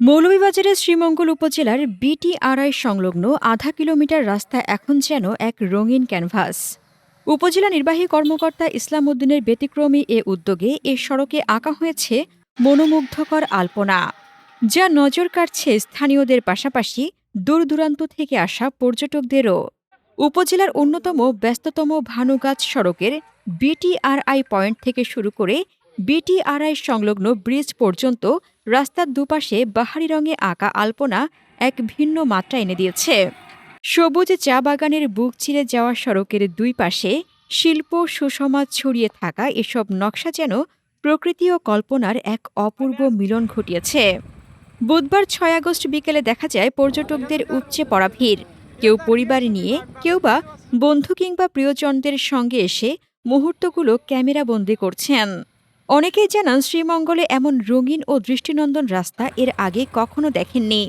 মৌলভীবাজারের শ্রীমঙ্গল উপজেলার বিটিআরআই সংলগ্ন আধা কিলোমিটার রাস্তা এখন যেন এক রঙিন ক্যানভাস। উপজেলা নির্বাহী কর্মকর্তা ইসলাম উদ্দিনের ব্যতিক্রমী এ উদ্যোগে এ সড়কে আঁকা হয়েছে মনোমুগ্ধকর আলপনা, যা নজর কাড়ছে স্থানীয়দের পাশাপাশি দূর দূরান্ত থেকে আসা পর্যটকদেরও। উপজেলার অন্যতম ব্যস্ততম ভানুগাছ সড়কের বিটিআরআই পয়েন্ট থেকে শুরু করে বিটিআরআই সংলগ্ন ব্রিজ পর্যন্ত রাস্তার দুপাশে বাহারি রঙে আঁকা আলপনা এক ভিন্ন মাত্রা এনে দিয়েছে। সবুজ চা বাগানের বুক চিরে যাওয়া সড়কের দুই পাশে শিল্প সুসমাজ ছড়িয়ে থাকা এসব নকশা যেন প্রকৃতি ও কল্পনার এক অপূর্ব মিলন ঘটিয়েছে। বুধবার ছয় আগস্ট বিকেলে দেখা যায়, পর্যটকদের উপচে পড়া ভিড়। কেউ পরিবার নিয়ে, কেউ বা বন্ধু কিংবা প্রিয়জনদের সঙ্গে এসে মুহূর্তগুলো ক্যামেরাবন্দি করছেন। অনেকেই জানান শ্রীমঙ্গলে এমন রঙিন ও দৃষ্টিনন্দন রাস্তা এর আগে কখনো দেখেননি।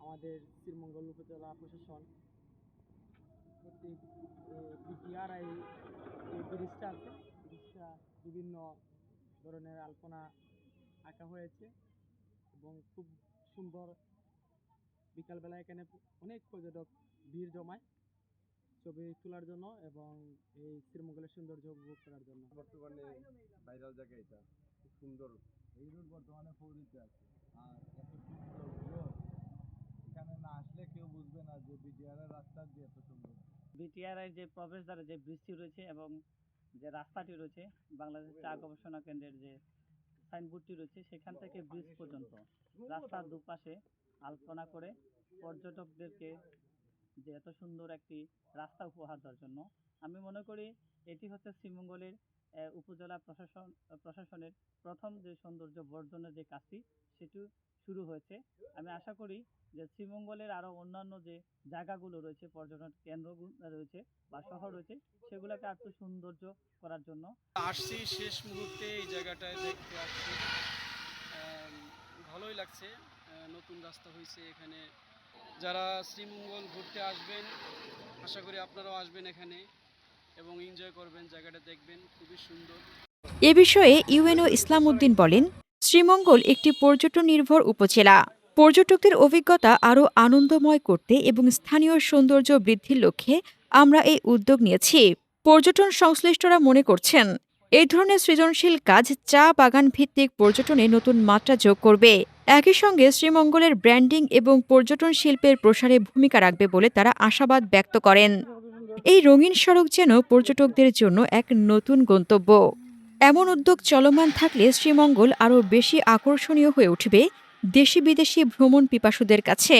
আমাদের শ্রীমঙ্গল উপজেলা প্রশাসন বিভিন্ন ধরনের আলপনা আঁকা হয়েছে এবং খুব সুন্দর বিকালবেলা এখানে অনেক পর্যটক ভিড় জমায় ছবি তোলার জন্য এবং এই শ্রীমঙ্গলের সৌন্দর্য উপভোগ করার জন্য। বর্তমানে ভাইরাল জায়গা এটা খুব সুন্দর। এই রোড বর্তমানে পৌঁছতে আছে। আর এত সুন্দর হলো এখানে না আসলে কেউ বুঝবে না যে বিডিআরের রাস্তা যে এত সুন্দর। বিটিআরআই যে প্রবেশদ্বারে যে ব্রিজটি রয়েছে এবং যে রাস্তাটি রয়েছে বাংলাদেশ চা গবেষণা কেন্দ্রের যে সাইনবোর্ডটি রয়েছে সেখান থেকে ব্রিজ পর্যন্ত। রাস্তার দুপাশে আলপনা করে পর্যটকদেরকে যে এত সুন্দর একটি রাস্তা উপহার দেওয়ার জন্য। আমি মনে করি এটি হচ্ছে শ্রীমঙ্গলের উপজেলা প্রশাসন, প্রশাসনের প্রথম যে সৌন্দর্য বর্ধনের যে কাজটি, সেটি শুরু হয়েছে। আমি আশা করি যে শ্রীমঙ্গলের আরও অন্যান্য যে জায়গাগুলো রয়েছে, পর্যটন কেন্দ্রগুলো রয়েছে বা শহর রয়েছে, সেগুলোকে আর একটু সৌন্দর্য করার জন্য। আসছি শেষ মুহূর্তে এই জায়গাটায় দেখতে আসছি। লাগছে নতুন রাস্তা হয়েছে এখানে। যারা শ্রীমঙ্গল ঘুরতে আসবেন, আশা করি আপনারাও আসবেন এখানে এবং এনজয় করবেন, জায়গাটা দেখবেন, খুবই সুন্দর। এ বিষয়ে ইউএনও ইসলাম উদ্দিন বলেন, শ্রীমঙ্গল একটি পর্যটন নির্ভর উপজেলা। পর্যটকদের অভিজ্ঞতা আরও আনন্দময় করতে এবং স্থানীয় সৌন্দর্য বৃদ্ধির লক্ষ্যে আমরা এই উদ্যোগ নিয়েছি। পর্যটন সংশ্লিষ্টরা মনে করছেন এই ধরনের সৃজনশীল কাজ চা বাগান ভিত্তিক পর্যটনে নতুন মাত্রা যোগ করবে। একই সঙ্গে শ্রীমঙ্গলের ব্র্যান্ডিং এবং পর্যটন শিল্পের প্রসারে ভূমিকা রাখবে বলে তারা আশাবাদ ব্যক্ত করেন। এই রঙিন সড়ক যেন পর্যটকদের জন্য এক নতুন গন্তব্য। এমন উদ্যোগ চলমান থাকলে শ্রীমঙ্গল আরও বেশি আকর্ষণীয় হয়ে উঠবে দেশি বিদেশি ভ্রমণ পিপাসুদের কাছে।